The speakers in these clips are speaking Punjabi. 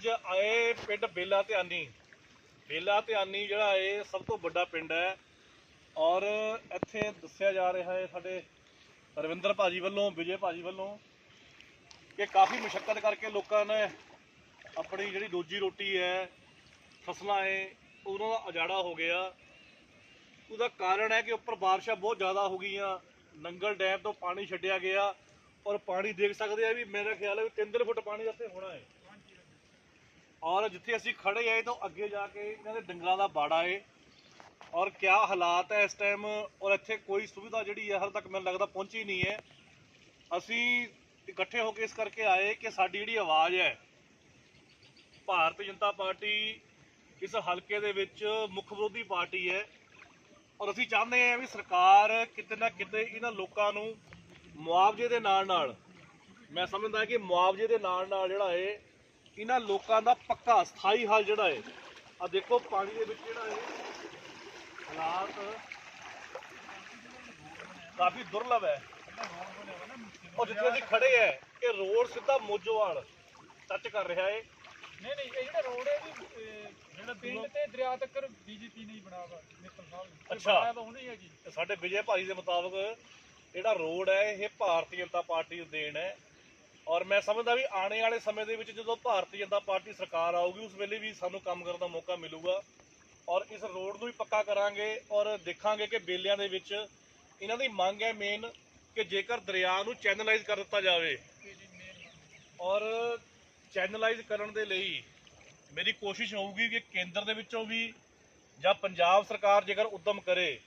ਅੱਜ ਆਏ ਪਿੰਡ ਬੇਲਾ ਧਿਆਨੀ। ਬੇਲਾ ਧਿਆਨੀ ਜਿਹੜਾ ਇਹ ਸਭ ਤੋਂ ਵੱਡਾ ਪਿੰਡ ਹੈ। ਔਰ ਇੱਥੇ ਦੱਸਿਆ ਜਾ ਰਿਹਾ ਹੈ ਸਾਡੇ ਰਵਿੰਦਰ ਭਾਜੀ ਵੱਲੋਂ, ਵਿਜੇ ਭਾਜੀ ਵੱਲੋਂ ਕਿ ਕਾਫੀ ਮੁਸ਼ਕਲ ਕਰਕੇ ਲੋਕਾਂ ਨੇ ਆਪਣੀ ਜਿਹੜੀ ਰੋਜੀ ਰੋਟੀ ਹੈ, ਫਸਲਾਂ ਹੈ, ਉਹਨਾਂ ਦਾ ਉਜਾੜਾ ਹੋ ਗਿਆ। ਉਹਦਾ ਕਾਰਨ ਹੈ ਕਿ ਉੱਪਰ ਬਾਰਿਸ਼ਾਂ ਬਹੁਤ ਜ਼ਿਆਦਾ ਹੋ ਗਈਆਂ। ਨੰਗਲ ਡੈਮ ਤੋਂ ਪਾਣੀ ਛੱਡਿਆ ਗਿਆ। ਔਰ ਪਾਣੀ ਦੇਖ ਸਕਦੇ ਆ ਵੀ ਮੇਰਾ ਖਿਆਲ ਹੈ ਵੀ 3 ਫੁੱਟ ਪਾਣੀ ਇੱਥੇ ਹੋਣਾ ਹੈ। ਔਰ ਜਿੱਥੇ ਅਸੀਂ ਖੜੇ ਆਏ ਤਾਂ ਅੱਗੇ ਜਾ ਕੇ ਇਹਨਾਂ ਦੇ ਡੰਗਰਾਂ ਦਾ ਬਾੜਾ ਏ। ਔਰ ਕਿਆ ਹਾਲਾਤ ਹੈ ਇਸ ਟਾਈਮ, ਔਰ ਇੱਥੇ ਕੋਈ ਸੁਵਿਧਾ ਜਿਹੜੀ ਹੈ ਹਾਲੇ ਤੱਕ ਮੈਨੂੰ ਲੱਗਦਾ ਪਹੁੰਚੀ ਨਹੀਂ ਹੈ ਅਸੀਂ ਇਕੱਠੇ ਹੋ ਕੇ ਇਸ ਕਰਕੇ ਆਏ ਕਿ ਸਾਡੀ ਜਿਹੜੀ ਆਵਾਜ਼ ਹੈ ਭਾਰਤੀ ਜਨਤਾ ਪਾਰਟੀ ਇਸ ਹਲਕੇ ਦੇ ਵਿੱਚ ਮੁੱਖ ਵਿਰੋਧੀ ਪਾਰਟੀ ਹੈ ਔਰ ਅਸੀਂ ਚਾਹੁੰਦੇ ਹਾਂ ਵੀ ਸਰਕਾਰ ਕਿਤੇ ਨਾ ਕਿਤੇ ਇਹਨਾਂ ਲੋਕਾਂ ਨੂੰ ਮੁਆਵਜ਼ੇ ਦੇ ਨਾਲ ਨਾਲ ਮੈਂ ਸਮਝਦਾ ਕਿ ਮੁਆਵਜ਼ੇ ਦੇ ਨਾਲ ਨਾਲ ਜਿਹੜਾ ਹੈ ਇਹਨਾਂ ਲੋਕਾਂ ਦਾ ਪੱਕਾ ਸਥਾਈ ਹੱਲ ਜਿਹੜਾ ਹੈ ਆ ਦੇਖੋ ਪਾਣੀ ਦੇ ਵਿੱਚ ਜਿਹੜਾ ਹੈ ਹਾਲਾਤ ਕਾਫੀ ਦੁਰਲਭ ਹੈ। ਔਰ ਜਿੱਥੇ ਅਸੀਂ ਖੜੇ ਹੈ ਇਹ ਰੋਡ ਸਿੱਧਾ ਮੋਜੋਵਾਲ ਟੱਚ ਕਰ ਰਿਹਾ ਹੈ। ਨਹੀਂ ਨਹੀਂ ਇਹ ਜਿਹੜਾ ਰੋਡ ਹੈ ਜੀ ਜਿਹੜਾ ਪਿੰਡ ਤੇ ਦਰਿਆ ਤੱਕ ਬੀਜੇਪੀ ਨੇ ਹੀ ਬਣਾਇਆ ਵਾ ਮਿੱਤਲ ਸਾਹਿਬ ਨੇ। ਅੱਛਾ। ਤਾਂ ਉਹਨੇ ਹੀ ਹੈ ਜੀ। ਸਾਡੇ ਵਿਜੇ ਭਾਜੀ ਦੇ ਮੁਤਾਬਕ ਜਿਹੜਾ ਰੋਡ ਹੈ ਇਹ ਭਾਰਤੀ ਜਨਤਾ ਪਾਰਟੀ ਦੀ ਦੇਣ ਹੈ। ਔਰ ਮੈਂ ਸਮਝਦਾ ਵੀ ਆਉਣੇ ਵਾਲੇ ਸਮੇਂ ਦੇ ਵਿੱਚ ਜਦੋਂ ਭਾਰਤੀ ਜਨਤਾ ਪਾਰਟੀ ਸਰਕਾਰ ਆਊਗੀ, ਉਸ ਵੇਲੇ ਵੀ ਸਾਨੂੰ ਕੰਮ ਕਰਨ ਦਾ ਮੌਕਾ ਮਿਲੂਗਾ। ਔਰ ਇਸ ਰੋਡ ਨੂੰ ਵੀ ਪੱਕਾ ਕਰਾਂਗੇ ਔਰ ਦੇਖਾਂਗੇ ਕਿ ਬੇਲਿਆਂ ਦੇ ਵਿੱਚ ਇਹਨਾਂ ਦੀ ਮੰਗ ਹੈ ਮੇਨ ਕਿ ਜੇਕਰ ਦਰਿਆ ਨੂੰ ਚੈਨਲਾਈਜ਼ ਕਰ ਦਿੱਤਾ ਜਾਵੇ ਔਰ ਚੈਨਲਾਈਜ਼ ਕਰਨ ਦੇ ਲਈ ਮੇਰੀ ਕੋਸ਼ਿਸ਼ ਹੋਊਗੀ ਕਿ ਕੇਂਦਰ ਦੇ ਵਿੱਚੋਂ ਵੀ ਜਾਂ ਪੰਜਾਬ ਸਰਕਾਰ ਜੇਕਰ ਉਦਮ ਕਰੇ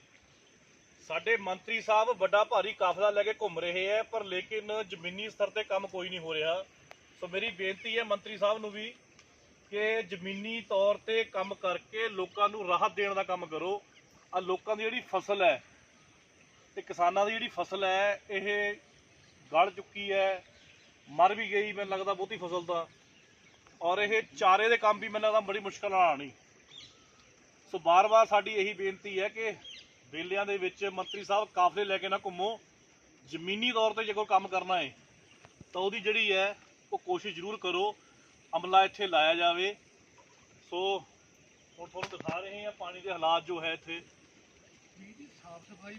ਸਾਡੇ ਮੰਤਰੀ ਸਾਹਿਬ ਵੱਡਾ ਭਾਰੀ ਕਾਫਲਾ ਲੈ ਕੇ ਘੁੰਮ ਰਹੇ ਹੈ ਪਰ ਲੇਕਿਨ ਜ਼ਮੀਨੀ ਸਤਰ ਤੇ ਕੰਮ ਕੋਈ ਨਹੀਂ ਹੋ ਰਿਹਾ। ਸੋ ਮੇਰੀ ਬੇਨਤੀ ਹੈ ਮੰਤਰੀ ਸਾਹਿਬ ਨੂੰ ਵੀ ਕਿ ਜ਼ਮੀਨੀ ਤੌਰ ਤੇ ਕੰਮ ਕਰਕੇ ਲੋਕਾਂ ਨੂੰ ਰਾਹਤ ਦੇਣ ਦਾ ਕੰਮ ਕਰੋ। ਆ ਲੋਕਾਂ ਦੀ ਜਿਹੜੀ ਫਸਲ ਹੈ ਤੇ ਕਿਸਾਨਾਂ ਦੀ ਜਿਹੜੀ ਫਸਲ ਹੈ, ਇਹ ਗੜ ਚੁੱਕੀ ਹੈ, ਮਰ ਵੀ ਗਈ ਮੈਨੂੰ ਲੱਗਦਾ ਬਹੁਤੀ ਫਸਲ ਤਾਂ। ਔਰ ਇਹ ਚਾਰੇ ਦੇ ਕੰਮ ਵੀ ਮੈਨੂੰ ਲੱਗਦਾ ਬੜੀ ਮੁਸ਼ਕਲ ਨਾਲ ਆਣੀ ਸੋ ਬਾਰ-ਬਾਰ ਸਾਡੀ ਇਹੀ ਬੇਨਤੀ ਹੈ ਕਿ ਬੇਲਿਆਂ ਦੇ ਵਿੱਚ ਮੰਤਰੀ ਸਾਹਿਬ ਕਾਫਲੇ ਲੈ ਕੇ ਨਾ ਘੁੰਮੋ। ਜ਼ਮੀਨੀ ਤੌਰ ਤੇ ਜੇ ਕੋਈ ਕੰਮ ਕਰਨਾ ਹੈ ਤਾਂ ਉਹਦੀ ਜਿਹੜੀ ਹੈ, ਉਹ ਕੋਸ਼ਿਸ਼ ਜ਼ਰੂਰ ਕਰੋ ਅਮਲਾ ਇੱਥੇ ਲਾਇਆ ਜਾਵੇ। ਸੋ, ਹੁਣ ਤੁਹਾਨੂੰ ਦਿਖਾ ਰਹੇ ਹਾਂ ਪਾਣੀ ਦੇ ਹਾਲਾਤ ਜੋ ਹੈ ਇੱਥੇ। ਸਾਫ਼ ਸਫ਼ਾਈ